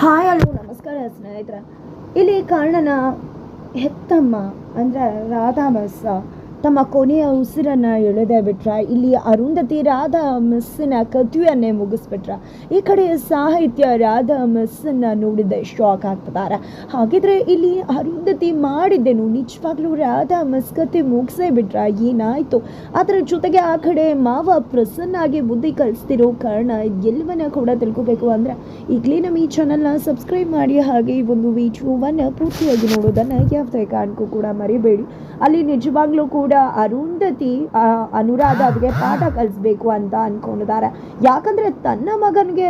Hi hello ನಮಸ್ಕಾರ ಸ್ನೇಹಿತರ. ಇಲ್ಲಿ ಕರ್ಣನ ಹೆತ್ತಮ್ಮ ಅಂದರೆ ರಾಧಾ ತಮ್ಮ ಕೊನೆಯ ಉಸಿರನ್ನು ಎಳೆದೇ ಬಿಟ್ರ. ಇಲ್ಲಿ ಅರುಂಧತಿ ರಾಧಾ ಮಿಸ್ಸಿನ ಕಥೆಯನ್ನೇ ಮುಗಿಸ್ಬಿಟ್ರ. ಈ ಕಡೆ ಸಾಹಿತ್ಯ ರಾಧಾ ಮಿಸ್ಸನ್ನು ನೋಡಿದ್ದೆ ಶಾಕ್ ಆಗ್ತಿದ್ದಾರೆ ಹಾಗಿದ್ರೆ ಇಲ್ಲಿ ಅರುಂಧತಿ ಮಾಡಿದ್ದೇನು. ನಿಜವಾಗ್ಲೂ ರಾಧಾ ಮಿಸ್ ಕತೆ ಮುಗಿಸೇ ಬಿಟ್ರ. ಏನಾಯಿತು? ಅದರ ಜೊತೆಗೆ ಆ ಕಡೆ ಮಾವ ಪ್ರಸನ್ನಾಗಿ ಬುದ್ಧಿ ಕಲಿಸ್ತಿರೋ ಕಾರಣ ಎಲ್ಲವನ್ನ ಕೂಡ ತಿಳ್ಕೊಬೇಕು ಅಂದ್ರೆ ಈಗಲೇ ನಮ್ಮ ಈ ಚಾನಲ್ನ ಸಬ್ಸ್ಕ್ರೈಬ್ ಮಾಡಿ. ಹಾಗೆ ಈ ಒಂದು ವಿಡಿಯೋವನ್ನು ಪೂರ್ತಿಯಾಗಿ ನೋಡೋದನ್ನು ಯಾವುದೇ ಕಾರಣಕ್ಕೂ ಕೂಡ ಮರಿಬೇಡಿ. ಅಲ್ಲಿ ನಿಜವಾಗ್ಲೂ ಕೂಡ ಅರುಂಧತಿ ಅನುರಾಧ ಅವ್ರಿಗೆ ಪಾಠ ಕಲಿಸ್ಬೇಕು ಅಂತ ಅನ್ಕೊಂಡಿದ್ದಾರೆ. ಯಾಕಂದ್ರೆ ತನ್ನ ಮಗನಿಗೆ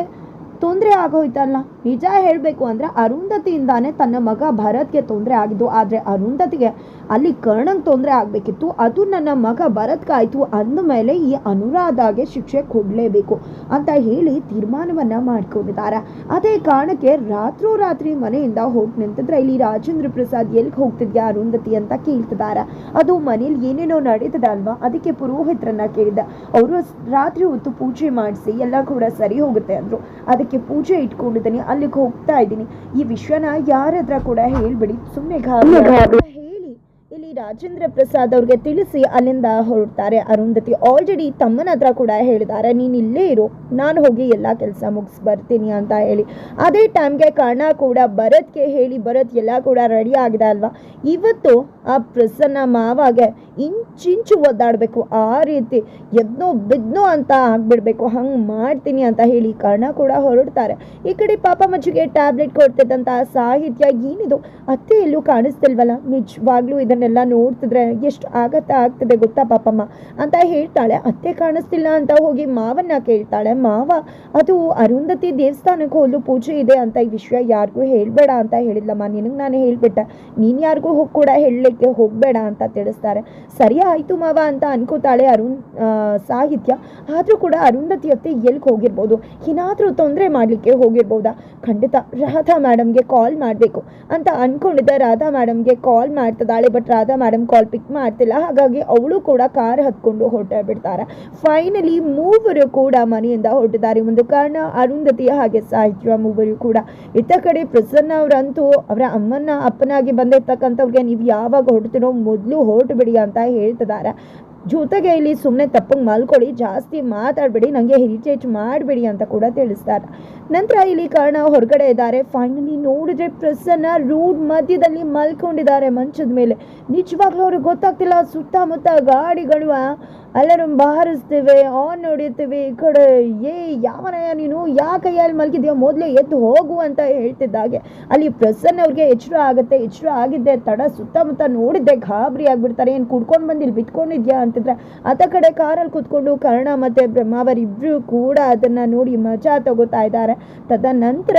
ತೊಂದರೆ ಆಗೋಯ್ತಲ್ಲ ನಿಜ ಹೇಳಬೇಕು ಅಂದರೆ ಅರುಂಧತಿಯಿಂದಾನೇ ತನ್ನ ಮಗ ಭರತ್ಗೆ ತೊಂದರೆ ಆಗಿದ್ದು. ಆದರೆ ಅರುಂಧತಿಗೆ ಅಲ್ಲಿ ಕರ್ಣಂಗೆ ತೊಂದರೆ ಆಗಬೇಕಿತ್ತು. ಅದು ನನ್ನ ಮಗ ಭರತ್ಗಾಯಿತು ಅಂದಮೇಲೆ ಈ ಅನುರಾಧಾಗೆ ಶಿಕ್ಷೆ ಕೊಡಲೇಬೇಕು ಅಂತ ಹೇಳಿ ತೀರ್ಮಾನವನ್ನು ಮಾಡ್ಕೊಂಡಿದ್ದಾರೆ. ಅದೇ ಕಾರಣಕ್ಕೆ ರಾತ್ರೋರಾತ್ರಿ ಮನೆಯಿಂದ ಹೋಗಿ ನಿಂತಿದ್ರೆ ಇಲ್ಲಿ ರಾಜೇಂದ್ರ ಪ್ರಸಾದ್ ಎಲ್ಲಿಗೆ ಹೋಗ್ತಿದ್ಯಾ ಅರುಂಧತಿ ಅಂತ ಕೇಳ್ತಿದ್ದಾರೆ. ಅದು ಮನೇಲಿ ಏನೇನೋ ನಡೀತದೆ ಅಲ್ವಾ? ಅದಕ್ಕೆ ಪುರೋಹಿತರನ್ನ ಕೇಳಿದ. ಅವರು ರಾತ್ರಿ ಹೊತ್ತು ಪೂಜೆ ಮಾಡಿಸಿ ಎಲ್ಲ ಕೂಡ ಸರಿ ಹೋಗುತ್ತೆ ಅಂದರು. ಅದಕ್ಕೆ ಪೂಜೆ ಇಟ್ಕೊಂಡಿದ್ದೀನಿ ಅಲ್ಲಿಗೆ ಹೋಗ್ತಾ ಇದ್ದೀನಿ. ಈ ವಿಷಯನ ಯಾರ ಹತ್ರ ಕೂಡ ಹೇಳ್ಬಿಡಿ ಸುಮ್ಮನೆ ಹೇಳಿ. ಇಲ್ಲಿ ರಾಜೇಂದ್ರ ಪ್ರಸಾದ್ ಅವ್ರಿಗೆ ತಿಳಿಸಿ ಅಲ್ಲಿಂದ ಹೊರಡ್ತಾರೆ ಅರುಂಧತಿ ಆಲ್ರೆಡಿ ತಮ್ಮನ ಹತ್ರ ಕೂಡ ಹೇಳಿದ್ದಾರೆ ನೀನು ಇಲ್ಲೇ ಇರು ನಾನು ಹೋಗಿ ಎಲ್ಲ ಕೆಲಸ ಮುಗಿಸ್ ಬರ್ತೀನಿ ಅಂತ ಹೇಳಿ. ಅದೇ ಟೈಮ್ಗೆ ಕರ್ಣ ಕೂಡ ಭರತ್ಗೆ ಹೇಳಿ ಭರತ್ ಎಲ್ಲ ಕೂಡ ರೆಡಿ ಆಗಿದೆ ಅಲ್ವಾ? ಇವತ್ತು ಆ ಪ್ರಸನ್ನ ಮಾವಾಗೆ ಇಂಚಿಂಚು ಒದ್ದಾಡಬೇಕು. ಆ ರೀತಿ ಎದ್ನೋ ಬಿದ್ನೋ ಅಂತ ಆಗ್ಬಿಡ್ಬೇಕು. ಹಂಗೆ ಮಾಡ್ತೀನಿ ಅಂತ ಹೇಳಿ ಕರ್ಣ ಕೂಡ ಹೊರಡ್ತಾರೆ. ಈ ಕಡೆ ಪಾಪ ಮಜ್ಜಿಗೆ ಟ್ಯಾಬ್ಲೆಟ್ ಕೊಡ್ತಿದ್ದಂಥ ಸಾಹಿತ್ಯ ಏನಿದು? ಅತ್ತೆ ಎಲ್ಲೂ ಕಾಣಿಸ್ತಿಲ್ವಲ್ಲ? ನಿಜವಾಗ್ಲೂ ಇದನ್ನೆಲ್ಲ ನೋಡ್ತಿದ್ರೆ ಎಷ್ಟು ಆಗತ್ತ ಆಗ್ತದೆ ಗೊತ್ತಾ ಪಾಪಮ್ಮ? ಅಂತ ಹೇಳ್ತಾಳೆ. ಅತ್ತೆ ಕಾಣಿಸ್ತಿಲ್ಲ ಅಂತ ಹೋಗಿ ಮಾವನ್ನ ಕೇಳ್ತಾಳೆ. ಮಾವ, ಅದು ಅರುಂಧತಿ ದೇವಸ್ಥಾನಕ್ಕೆ ಹೋಲು ಪೂಜೆ ಇದೆ ಅಂತ ಈ ವಿಷಯ ಯಾರಿಗೂ ಹೇಳಬೇಡ ಅಂತ ಹೇಳಿದ್ಲಮ್ಮ. ನಿನಗೆ ನಾನು ಹೇಳ್ಬಿಟ್ಟೆ. ನೀನು ಯಾರಿಗೂ ಹೋಗಿ ಕೂಡ ಹೇಳಲಿಕ್ಕೆ ಹೋಗಬೇಡ ಅಂತ ತಿಳಿಸ್ತಾರೆ. ಸರಿ ಆಯ್ತು ಮಾವ ಅಂತ ಅನ್ಕೋತಾಳೆ ಅರುಣ್ ಸಾಹಿತ್ಯ. ಆದರೂ ಕೂಡ ಅರುಂಧತಿ ಅತ್ತೆ ಎಲ್ಲಿಗೆ ಹೋಗಿರ್ಬೋದು? ಏನಾದರೂ ತೊಂದರೆ ಮಾಡಲಿಕ್ಕೆ ಹೋಗಿರ್ಬೋದಾ? ಖಂಡಿತ, ರಾಧಾ ಮೇಡಮ್ಗೆ ಕಾಲ್ ಮಾಡಬೇಕು ಅಂತ ಅಂದ್ಕೊಂಡಿದ್ದ ರಾಧಾ ಮೇಡಮ್ಗೆ ಕಾಲ್ ಮಾಡ್ತಿದ್ದಾಳೆ but Radha madam call pick ಮಾಡ್ತಿಲ್ಲ. ಹಾಗಾಗಿ ಅವಳು ಕೂಡ ಕಾರ್ ಹತ್ಕೊಂಡು ಹೊರಟೇ ಬಿಡ್ತಾರೆ. ಫೈನಲಿ ಮೂವರು ಕೂಡ ಮನೆಯಿಂದ ಹೊರಟಿದ್ದಾರೆ. ಒಂದು ಕಾರಣ ಅರುಂಧತಿ ಹಾಗೆ ಸಾಹಿತ್ಯ, ಮೂವರು ಕೂಡ. ಇತ್ತ ಕಡೆ ಪ್ರಸನ್ನ ಅವರಂತೂ ಅವರ ಅಮ್ಮನ ಅಪ್ಪನಾಗಿ ಬಂದಿರ್ತಕ್ಕಂಥವ್ರಿಗೆ ನೀವು ಯಾವಾಗ ಹೊರಡ್ತೀರೋ ಮೊದಲು ಹೊರಟು ಬಿಡಿ ಅಂತ ಹೇಳ್ತಿದ್ದಾರೆ. ಜೊತೆಗೆ ಇಲ್ಲಿ ಸುಮ್ಮನೆ ತಪ್ಪಂಗೆ ಮಲ್ಕೊಳ್ಳಿ, ಜಾಸ್ತಿ ಮಾತಾಡಬೇಡಿ ನನಗೆ ಹೆರಿಟೇಜ್ ಮಾಡಬೇಡಿ ಅಂತ ಕೂಡ ತಿಳಿಸ್ತಾರೆ. ನಂತರ ಇಲ್ಲಿ ಕಾರಣ ಹೊರಗಡೆ ಇದ್ದಾರೆ. ಫೈನಲಿ ನೋಡಿದ್ರೆ ಪ್ರಸನ್ನ ರೋಡ್ ಮಧ್ಯದಲ್ಲಿ ಮಲ್ಕೊಂಡಿದ್ದಾರೆ ಮಂಚದ ಮೇಲೆ. ನಿಜವಾಗ್ಲೂ ಅವ್ರಿಗೆ ಗೊತ್ತಾಗ್ತಿಲ್ಲ, ಸುತ್ತಮುತ್ತ ಗಾಡಿಗಳು ಆ, ಎಲ್ಲರೂ ಬಾರಿಸ್ತೀವಿ ಆನ್ ಹೊಡಿತೀವಿ ಈ ಕಡೆ ಏ ಯಾವನಯ್ಯ ನೀನು? ಯಾ ಕೈಯಲ್ಲಿ ಮಲಗಿದ್ಯೋ? ಮೊದಲೇ ಎದ್ದು ಹೋಗು ಅಂತ ಹೇಳ್ತಿದ್ದಾಗೆ. ಅಲ್ಲಿ ಪ್ರಸನ್ನ ಅವ್ರಿಗೆ ಎಚ್ಚರ ಆಗುತ್ತೆ ಎಚ್ಚರ ಆಗಿದ್ದೆ ತಡ ಸುತ್ತಮುತ್ತ ನೋಡಿದ್ದೆ ಗಾಬರಿ ಆಗಿಬಿಡ್ತಾರೆ ಏನು ಕುಡ್ಕೊಂಡು ಬಂದು ಇಲ್ಲಿ ಬಿತ್ಕೊಂಡಿದ್ಯಾ? ಅಂತಿದ್ರೆ ಆತ ಕಡೆ ಕಾರಲ್ಲಿ ಕೂತ್ಕೊಂಡು ಕರ್ಣ ಮತ್ತು ಬ್ರಹ್ಮಾವರ್ ಇಬ್ಬರು ಕೂಡ ಅದನ್ನು ನೋಡಿ ಮಜಾ ತಗೋತಾ ಇದ್ದಾರೆ. ತದನಂತರ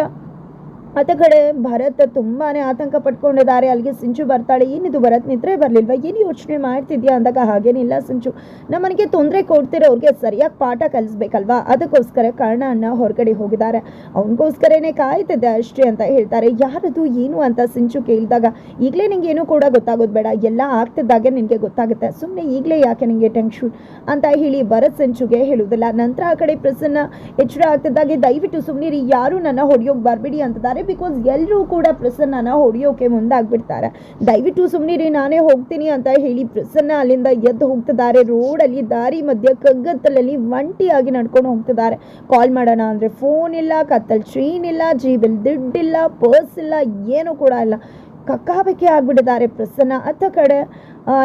ಆತ ಕಡೆ ಭರತ್ ತುಂಬಾನೇ ಆತಂಕ ಪಟ್ಕೊಂಡಿದ್ದಾರೆ. ಅಲ್ಲಿಗೆ ಸಿಂಚು ಬರ್ತಾಳೆ. ಏನಿದು ಭರತ್? ನಿದ್ರೆ ಬರಲಿಲ್ವಾ? ಏನು ಯೋಚನೆ ಮಾಡ್ತಿದ್ಯಾ ಅಂದಾಗ ಹಾಗೇನಿಲ್ಲ ಸಿಂಚು. ನಮ್ಮನಿಗೆ ತೊಂದರೆ ಕೊಡ್ತಿರೋರಿಗೆ ಸರಿಯಾಗಿ ಪಾಠ ಕಲಿಸ್ಬೇಕಲ್ವಾ? ಅದಕ್ಕೋಸ್ಕರ ಕರ್ಣ ಅನ್ನ ಹೊರಗಡೆ ಹೋಗಿದ್ದಾರೆ. ಅವನಿಗೋಸ್ಕರನೇ ಕಾಯ್ತಿದ್ದೆ ಅಷ್ಟೇ ಅಂತ ಹೇಳ್ತಾರೆ. ಯಾರದು, ಏನು ಅಂತ ಸಿಂಚು ಕೇಳಿದಾಗ, ಈಗಲೇ ನಿಂಗೆ ಏನು ಕೂಡ ಗೊತ್ತಾಗೋದು ಬೇಡ. ಎಲ್ಲ ಆಗ್ತಿದ್ದಾಗೆ ನಿನಗೆ ಗೊತ್ತಾಗುತ್ತೆ. ಸುಮ್ಮನೆ ಈಗಲೇ ಯಾಕೆ ನಿನಗೆ ಟೆನ್ಷನ್ ಅಂತ ಹೇಳಿ ಭರತ್ ಸಿಂಚುಗೆ ಹೇಳುವುದಿಲ್ಲ. ನಂತರ ಆ ಕಡೆ ಪ್ರಸನ್ನ ಎಚ್ಚರ ಆಗ್ತಿದ್ದಾಗೆ, ದಯವಿಟ್ಟು ಸುಮ್ಮನಿರಿ ಯಾರು ನನ್ನ ಹೊಡೆಯೋಗಿ ಬರಬೇಡಿ ಅಂತಿದ್ದಾರೆ. ಬಿಕಾಸ್ ಎಲ್ಲರೂ ಕೂಡ ಪ್ರಸನ್ನನ ಹೊಡೆಯೋಕೆ ಮುಂದಾಗ್ಬಿಡ್ತಾರೆ. ದಯವಿಟ್ಟು ರೀ ನಾನೇ ಹೋಗ್ತೀನಿ ಅಂತ ಹೇಳಿ ಪ್ರಸನ್ನ ಅಲ್ಲಿಂದ ಎದ್ದು ಹೋಗ್ತಿದ್ದಾರೆ. ರೋಡಲ್ಲಿ, ದಾರಿ ಮಧ್ಯೆ ಕಗ್ಗತ್ತಲಲ್ಲಿ ಒಂಟಿಯಾಗಿ ನಡ್ಕೊಂಡು ಹೋಗ್ತಿದ್ದಾರೆ. ಕಾಲ್ ಮಾಡೋಣ ಅಂದರೆ ಫೋನ್ ಇಲ್ಲ, ಕತ್ತಲ್ ಚೈನ್ ಇಲ್ಲ, ಜೇಬಲ್ಲಿ ದುಡ್ಡಿಲ್ಲ ಪರ್ಸ್ ಇಲ್ಲ, ಏನೂ ಕೂಡ ಇಲ್ಲ. ಕಕ್ಕಾಬೆಕ್ಕೆ ಆಗ್ಬಿಟ್ಟಿದ್ದಾರೆ ಪ್ರಸನ್ನ. ಅತ್ತ ಕಡೆ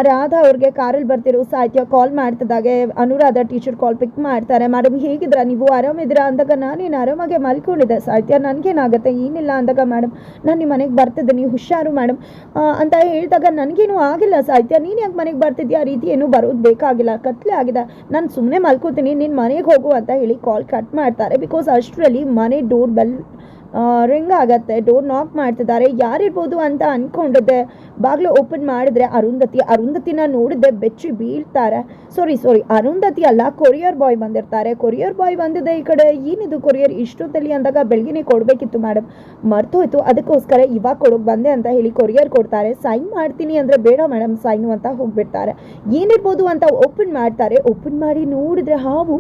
ರಾಧಾ ಅವ್ರಿಗೆ ಕಾರಲ್ಲಿ ಬರ್ತಿರೋ ಸಾಹಿತ್ಯ ಕಾಲ್ ಮಾಡ್ತಿದ್ದಾಗೆ. ಅನುರಾಧ ಟೀಚರ್ ಕಾಲ್ ಪಿಕ್ ಮಾಡ್ತಾರೆ. ಮೇಡಮ್ ಹೇಗಿದ್ದೀರಾ? ನೀವು ಆರಾಮಿದ್ದೀರಾ? ಅಂದಾಗ ನಾನೇನು ಆರಾಮಾಗೆ ಮಲ್ಕೊಂಡಿದ್ದೆ. ಸಾಹಿತ್ಯ ನನಗೇನಾಗುತ್ತೆ? ಏನಿಲ್ಲ ಅಂದಾಗ, ಮೇಡಮ್, ನಾನು ನಿಮ್ಮ ಮನೆಗೆ ಬರ್ತಿದ್ದೀನಿ. ಹುಷಾರು, ಮೇಡಮ್. ಅಂತ ಹೇಳಿದಾಗ, ನನಗೇನು ಆಗಿಲ್ಲ ಸಾಹಿತ್ಯ. ನೀನು ಯಾಕೆ ಮನೆಗೆ ಬರ್ತಿದ್ಯಾ? ಆ ರೀತಿ ಏನೂ ಬರೋದು ಬೇಕಾಗಿಲ್ಲ. ಕತ್ಲೆ ಆಗಿದೆ. ನಾನು ಸುಮ್ಮನೆ ಮಲ್ಕೋತೀನಿ. ನೀನು ಮನೆಗೆ ಹೋಗು ಅಂತ ಹೇಳಿ ಕಾಲ್ ಕಟ್ ಮಾಡ್ತಾರೆ. ಬಿಕಾಸ್ ಅಷ್ಟರಲ್ಲಿ ಮನೆ ಡೋರ್ ಬೆಲ್ ರಿಂಗ್ ಆಗತ್ತೆ. ಡೋರ್ ನಾಕ್ ಮಾಡ್ತಿದ್ದಾರೆ. ಯಾರಿರ್ಬೋದು ಅಂತ ಅಂದ್ಕೊಂಡಿದ್ದೆ ಬಾಗಿಲು ಓಪನ್ ಮಾಡಿದ್ರೆ ಅರುಂಧತಿ, ಅರುಂಧತಿನ ನೋಡಿದ್ದೆ ಬೆಚ್ಚಿ ಬೀಳ್ತಾರೆ. ಸಾರಿ ಸಾರಿ ಅರುಂಧತಿ ಅಲ್ಲ ಕೊರಿಯರ್ ಬಾಯ್ ಬಂದಿರ್ತಾರೆ. ಕೊರಿಯರ್ ಬಾಯ್ ಬಂದಿದೆ ಈ ಕಡೆ. ಏನಿದು ಕೊರಿಯರ್ ಇಷ್ಟೊತ್ತಲ್ಲಿ ಅಂದಾಗ ಬೆಳಗ್ಗೆನೇ ಕೊಡಬೇಕಿತ್ತು ಮೇಡಮ್ ಮರ್ತೋಯ್ತು. ಅದಕ್ಕೋಸ್ಕರ ಇವಾಗ ಕೊಡೋಕೆ ಬಂದೆ ಅಂತ ಹೇಳಿ ಕೊರಿಯರ್ ಕೊಡ್ತಾರೆ. ಸೈನ್ ಮಾಡ್ತೀನಿ ಅಂದರೆ ಬೇಡ ಮೇಡಮ್ ಸೈನು ಅಂತ ಹೋಗ್ಬಿಡ್ತಾರೆ. ಏನಿರ್ಬೋದು ಅಂತ ಓಪನ್ ಮಾಡ್ತಾರೆ. ಓಪನ್ ಮಾಡಿ ನೋಡಿದ್ರೆ ಹಾವು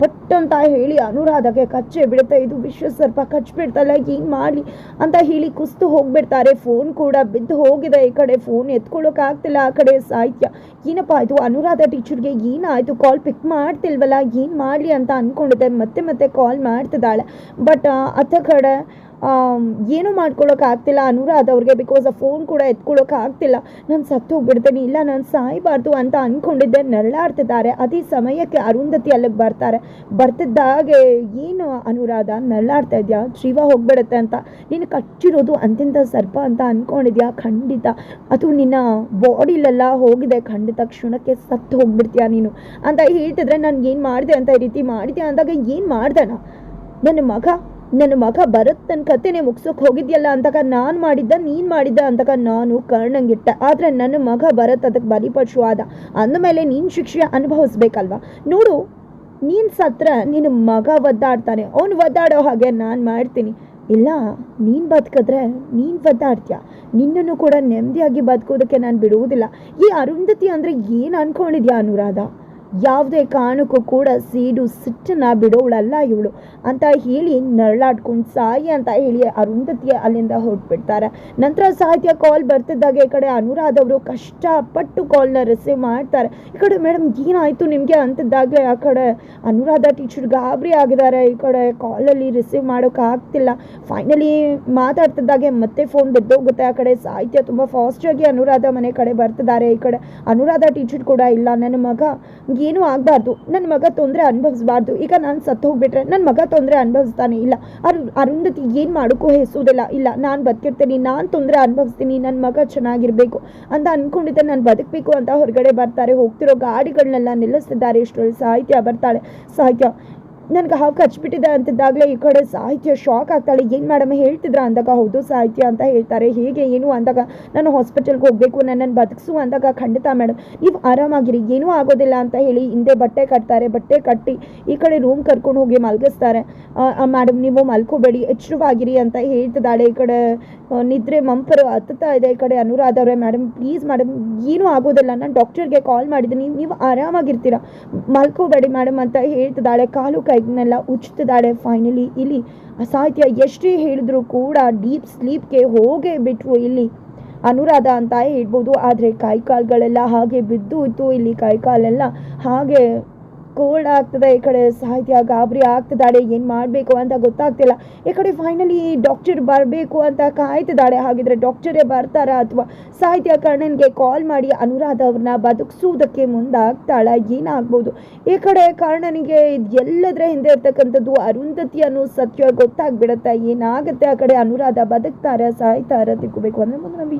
ಪಟ್ ಅಂತ ಹೇಳಿ ಅನುರಾಧಗೆ ಕಚ್ಚೆ ಬಿಡುತ್ತೆ. ಇದು ವಿಶ್ವ ಸರ್ಪ ಕಚ್ಚಿಬಿಡ್ತಲ್ಲ ಏನು ಮಾಡಲಿ ಅಂತ ಹೇಳಿ ಕುಸ್ತು ಹೋಗ್ಬಿಡ್ತಾರೆ. ಫೋನ್ ಕೂಡ ಬಿದ್ದು ಹೋಗಿದೆ ಈ ಕಡೆ. ಫೋನ್ ಎತ್ಕೊಳ್ಳೋಕ್ಕಾಗ್ತಿಲ್ಲ ಆ ಕಡೆ ಸಾಹಿತ್ಯ. ಏನಪ್ಪ ಆಯಿತು ಅನುರಾಧ ಟೀಚರ್ಗೆ ಏನಾಯಿತು? ಕಾಲ್ ಪಿಕ್ ಮಾಡ್ತಿಲ್ವಲ್ಲ? ಏನು ಮಾಡಲಿ ಅಂತ ಅಂದ್ಕೊಂಡಿದ್ದೆ ಮತ್ತೆ ಮತ್ತೆ ಕಾಲ್ ಮಾಡ್ತಿದ್ದಾಳೆ. ಬಟ್ ಅತ್ತ ಕಡೆ ಏನೂ ಮಾಡ್ಕೊಳ್ಳೋಕೆ ಆಗ್ತಿಲ್ಲ. ಅನುರಾಧ ಅವ್ರಿಗೆ ಬಿಕಾಸ್ ಆ ಫೋನ್ ಕೂಡ ಎತ್ಕೊಳ್ಳೋಕೆ ಆಗ್ತಿಲ್ಲ. ನಾನು ಸತ್ತು ಹೋಗ್ಬಿಡ್ತೀನಿ. ಇಲ್ಲ, ನಾನು ಸಾಯಬಾರ್ದು ಅಂತ ಅಂದ್ಕೊಂಡಿದ್ದೆ ನರಳಾಡ್ತಿದ್ದಾರೆ. ಅದೇ ಸಮಯಕ್ಕೆ ಅರುಂಧತಿ ಅಲ್ಲಿಗೆ ಬರ್ತಾರೆ. ಬರ್ತಿದ್ದಾಗೆ ಏನು ಅನುರಾಧ, ನರಳಾಡ್ತಾ ಇದೆಯಾ? ಜೀವ ಹೋಗ್ಬಿಡುತ್ತೆ ಅಂತ. ನೀನು ಕಚ್ಚಿರೋದು ಅಂತಿಂತ ಸರ್ಪ ಅಂತ ಅಂದ್ಕೊಂಡಿದ್ಯಾ ಖಂಡಿತ. ಅದು ನಿನ್ನ ಬಾಡಿಲೆಲ್ಲ ಹೋಗಿದೆ. ಖಂಡಿತ ಕ್ಷಣಕ್ಕೆ ಸತ್ತು ಹೋಗ್ಬಿಡ್ತೀಯ ನೀನು? ಅಂತ ಹೇಳ್ತಿದ್ರೆ, ನಾನು ಏನು ಮಾಡಿದೆ ಅಂತ ಈ ರೀತಿ ಮಾಡಿದೆ ಅಂದಾಗ, ಏನು ಮಾಡ್ದೆ ನನ್ನ ಮಗ ನನ್ನ ಮಗ ಭರತ್ ನನ್ನ ಕತೆನೆ ಮುಗ್ಸೋಕೆ ಹೋಗಿದ್ಯಲ್ಲ ಅಂತಕ ನಾನು ಮಾಡಿದ್ದ, ನೀನು ಮಾಡಿದ್ದ ಅಂತಕ ನಾನು ಕರ್ಣಂಗಿಟ್ಟೆ. ಆದರೆ ನನ್ನ ಮಗ ಭರತ್ ಅದಕ್ಕೆ ಬಲಿಪಶು ಆದ. ಅಂದಮೇಲೆ ನೀನು ಶಿಕ್ಷೆ ಅನುಭವಿಸ್ಬೇಕಲ್ವಾ? ನೋಡು, ನೀನು ಸತ್ರ ನಿನ್ನ ಮಗ ಒದ್ದಾಡ್ತಾನೆ. ಅವನು ಒದ್ದಾಡೋ ಹಾಗೆ ನಾನು ಮಾಡ್ತೀನಿ. ಇಲ್ಲ, ನೀನು ಬದುಕಿದ್ರೆ ನೀನು ಒದ್ದಾಡ್ತೀಯ? ನಿನ್ನನ್ನು ಕೂಡ ನೆಮ್ಮದಿಯಾಗಿ ಬದುಕೋದಕ್ಕೆ ನಾನು ಬಿಡುವುದಿಲ್ಲ. ಈ ಅರುಂಧತಿ ಅಂದರೆ ಏನು ಅನ್ಕೊಂಡಿದ್ಯಾ ಅನುರಾಧ? ಯಾವುದೇ ಕಾರಣಕ್ಕೂ ಕೂಡ ಸೀಡು ಸಿಟ್ಟನ್ನು ಬಿಡೋಳಲ್ಲ ಇವಳು. ಅಂತ ಹೇಳಿ ನರಳಾಡ್ಕೊಂಡು ಸಾಯಿ ಅಂತ ಹೇಳಿ ಅರುಂಧತಿಯ ಅಲ್ಲಿಂದ ಹೊರಟ್ಬಿಡ್ತಾರೆ. ನಂತರ ಸಾಹಿತ್ಯ ಕಾಲ್ ಬರ್ತಿದ್ದಾಗ ಈ ಕಡೆ ಅನುರಾಧ ಅವರು ಕಷ್ಟಪಟ್ಟು ಕಾಲ್ನ ರಿಸೀವ್ ಮಾಡ್ತಾರೆ. ಈ ಕಡೆ ಮೇಡಮ್ ಏನಾಯಿತು ನಿಮಗೆ ಅಂತಿದ್ದಾಗ ಆ ಕಡೆ ಅನುರಾಧ ಟೀಚರ್ ಗಾಬರಿ ಆಗಿದ್ದಾರೆ. ಈ ಕಡೆ ಕಾಲಲ್ಲಿ ರಿಸೀವ್ ಮಾಡೋಕೆ ಆಗ್ತಿಲ್ಲ. ಫೈನಲಿ ಮಾತಾಡ್ತಿದ್ದಾಗೆ ಮತ್ತೆ ಫೋನ್ ಬಿದ್ದೋಗುತ್ತೆ. ಆ ಕಡೆ ಸಾಹಿತ್ಯ ತುಂಬ ಫಾಸ್ಟಾಗಿ ಅನುರಾಧ ಮನೆ ಕಡೆ ಬರ್ತಿದ್ದಾರೆ. ಈ ಕಡೆ ಅನುರಾಧ ಟೀಚರ್ ಕೂಡ ಇಲ್ಲ. ನನ್ನ ಮಗ ಏನೂ ಆಗಬಾರ್ದು. ನನ್ನ ಮಗ ತೊಂದರೆ ಅನುಭವಿಸ್ಬಾರ್ದು. ಈಗ ನಾನು ಸತ್ತು ಹೋಗ್ಬಿಟ್ರೆ ನನ್ನ ಮಗ ತೊಂದರೆ ಅನುಭವಿಸ್ತಾನೆ ಇಲ್ಲ. ಅರು, ಅರುಂಧತಿ ಏನು ಮಾಡೋಕ್ಕೂ ಹೆಸೋದಿಲ್ಲ. ಇಲ್ಲ, ನಾನು ಬದುಕಿರ್ತೀನಿ, ನಾನು ತೊಂದರೆ ಅನುಭವಿಸ್ತೀನಿ ನನ್ನ ಮಗ ಚೆನ್ನಾಗಿರಬೇಕು ಅಂತ ಅಂದ್ಕೊಂಡಿದ್ದೆ ನಾನು ಬದುಕಬೇಕು ಅಂತ ಹೊರಗಡೆ ಬರ್ತಾರೆ. ಹೋಗ್ತಿರೋ ಗಾಡಿಗಳನ್ನೆಲ್ಲ ನಿಲ್ಲಿಸ್ತಿದ್ದಾರೆ. ಇಷ್ಟರಲ್ಲಿ ಸಾಹಿತ್ಯ ಬರ್ತಾಳೆ. ಸಾಹಿತ್ಯ ನನಗೆ ಹಾವು ಕಚ್ಬಿಟ್ಟಿದೆ ಅಂತಿದ್ದಾಗಲೇ ಈ ಕಡೆ ಸಾಹಿತ್ಯ ಶಾಕ್ ಆಗ್ತಾಳೆ. ಏನು ಮೇಡಮ್ ಹೇಳ್ತಿದ್ರ ಅಂದಾಗ, ಹೌದು ಸಾಹಿತ್ಯ ಅಂತ ಹೇಳ್ತಾರೆ. ಹೇಗೆ, ಏನು ಅಂದಾಗ, ನಾನು ಹಾಸ್ಪಿಟಲ್ಗೆ ಹೋಗಬೇಕು, ನನ್ನನ್ನು ಬದುಕಿಸು ಅಂದಾಗ, ಖಂಡಿತ ಮೇಡಮ್ ನೀವು ಆರಾಮಾಗಿರಿ, ಏನೂ ಆಗೋದಿಲ್ಲ ಅಂತ ಹೇಳಿ ಹಿಂದೆ ಬಟ್ಟೆ ಕಟ್ತಾರೆ. ಬಟ್ಟೆ ಕಟ್ಟಿ ಈ ಕಡೆ ರೂಮ್ ಕರ್ಕೊಂಡು ಹೋಗಿ ಮಲಗಿಸ್ತಾರೆ. ಮೇಡಮ್ ನೀವು ಮಲ್ಕೋಬೇಡಿ, ಎಚ್ಚರವಾಗಿರಿ ಅಂತ ಹೇಳ್ತಿದ್ದಾಳೆ. ಈ ಕಡೆ ನಿದ್ರೆ ಮಂಪರು ಹತ್ತುತ್ತಾ ಇದೆ ಈ ಕಡೆ ಅನುರಾಧ ಅವರೇ. ಮೇಡಮ್ ಪ್ಲೀಸ್ ಮೇಡಮ್ ಏನೂ ಆಗೋದಿಲ್ಲ. ನಾನು ಡಾಕ್ಟರ್ಗೆ ಕಾಲ್ ಮಾಡಿದ್ದೀನಿ. ನೀವು ಆರಾಮಾಗಿರ್ತೀರ? ಮಲ್ಕೋಬೇಡಿ ಮೇಡಮ್ ಅಂತ ಹೇಳ್ತಿದ್ದಾಳೆ. ಕಾಲು ಕೈಗಳನ್ನೆಲ್ಲ ಉಚ್ತಿದ್ದಾಳೆ ಫೈನಲಿ ಇಲ್ಲಿ ಅಸಾಧ್ಯ. ಎಷ್ಟೇ ಹೇಳಿದ್ರು ಕೂಡ ಡೀಪ್ ಸ್ಲೀಪ್ಗೆ ಹೋಗೇ ಬಿಟ್ರು ಇಲ್ಲಿ ಅನುರಾಧ ಅಂತ ಹೇಳ್ಬೋದು. ಆದರೆ ಕೈಕಾಲುಗಳೆಲ್ಲ ಹಾಗೆ ಬಿದ್ದು ಇತ್ತು ಇಲ್ಲಿ ಕೈಕಾಲೆಲ್ಲ ಹಾಗೆ ಕೋಲ್ಡ್ ಆಗ್ತದೆ, ಈ ಕಡೆ ಸಾಹಿತ್ಯ ಗಾಬರಿ ಆಗ್ತಿದ್ದಾಳೆ, ಏನು ಮಾಡಬೇಕು ಅಂತ ಗೊತ್ತಾಗ್ತಿಲ್ಲ. ಈ ಕಡೆ ಫೈನಲಿ ಡಾಕ್ಟರ್ ಬರಬೇಕು ಅಂತ ಕಾಯ್ತಿದ್ದಾಳೆ, ಹಾಗಿದ್ರೆ ಡಾಕ್ಟರೇ ಬರ್ತಾರಾ ಅಥವಾ ಸಾಹಿತ್ಯ ಕರ್ಣನ್ಗೆ ಕಾಲ್ ಮಾಡಿ ಅನುರಾಧ ಅವ್ರನ್ನ ಬದುಕಿಸುವುದಕ್ಕೆ ಮುಂದಾಗ್ತಾಳ, ಏನಾಗ್ಬೋದು? ಈ ಕಡೆ ಕರ್ಣನಿಗೆ ಎಲ್ಲದರ ಹಿಂದೆ ಇರ್ತಕ್ಕಂಥದ್ದು ಅರುಂಧತಿ ಅನ್ನೋ ಸತ್ಯ ಗೊತ್ತಾಗ್ಬಿಡತ್ತೆ, ಏನಾಗುತ್ತೆ ಆ ಕಡೆ ಅನುರಾಧ ಬದುಕ್ತಾರ, ಸಾಯ್ತಾರ ತಿಕ್ಕಬೇಕು ಅಂದ್ರೆ ಮುಂದೆ ನಮ್ಮ